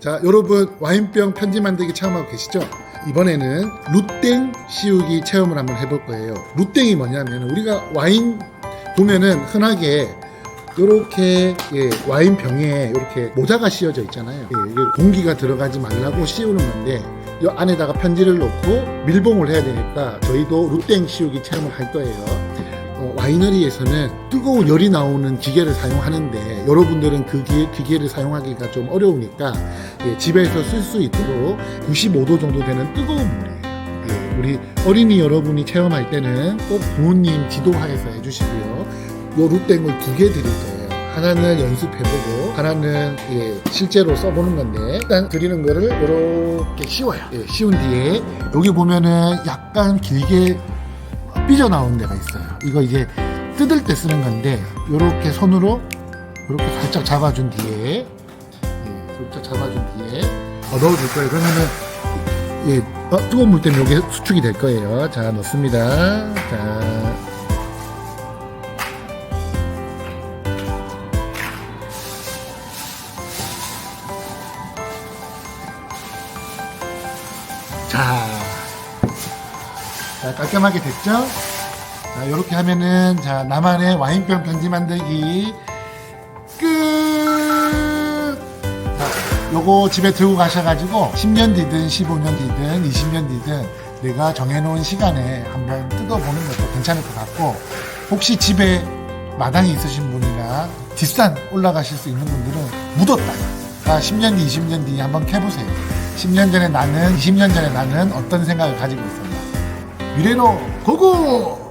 자, 여러분 와인병 편지 만들기 체험하고 계시죠? 이번에는 루땡 씌우기 체험을 한번 해볼 거예요. 루땡이 뭐냐면 우리가 와인 보면은 흔하게 이렇게 예, 와인 병에 이렇게 모자가 씌워져 있잖아요. 예, 이게 공기가 들어가지 말라고 씌우는 건데 이 안에다가 편지를 넣고 밀봉을 해야 되니까 저희도 루땡 씌우기 체험을 할 거예요. 어, 와이너리에서는 뜨거운 열이 나오는 기계를 사용하는데 여러분들은 그 기, 기계 를 사용하기가 좀 어려우니까 예, 집에서 쓸 수 있도록 95도 정도 되는 뜨거운 물이에요. 예, 우리 어린이 여러분이 체험할 때는 꼭 부모님 지도하에서 해주시고요. 요 루땡을 두 개 드릴 거예요. 하나는 연습해보고 하나는 예, 실제로 써보는 건데 일단 드리는 거를 이렇게 씌워요. 예, 씌운 뒤에 여기 보면은 약간 길게 삐져나온 데가 있어요. 이거 이제 뜯을 때 쓰는 건데 이렇게 손으로 이렇게 살짝 잡아준 뒤에 예, 살짝 잡아준 뒤에 어, 넣어줄 거예요. 그러면은 예, 어, 뜨거운 물 때문에 여기 수축이 될 거예요. 자 넣습니다. 자. 자, 자 깔끔하게 됐죠? 자, 이렇게 하면은 자 나만의 와인병 편지 만들기 끝. 자, 요거 집에 들고 가셔가지고 10년 뒤든 15년 뒤든 20년 뒤든 내가 정해놓은 시간에 한번 뜯어보는 것도 괜찮을 것 같고 혹시 집에 마당이 있으신 분이나 뒷산 올라가실 수 있는 분들은 묻었다가 10년 뒤, 20년 뒤에 한번 캐보세요. 10년 전에 나는, 20년 전에 나는 어떤 생각을 가지고 있었나. 미래로 고고!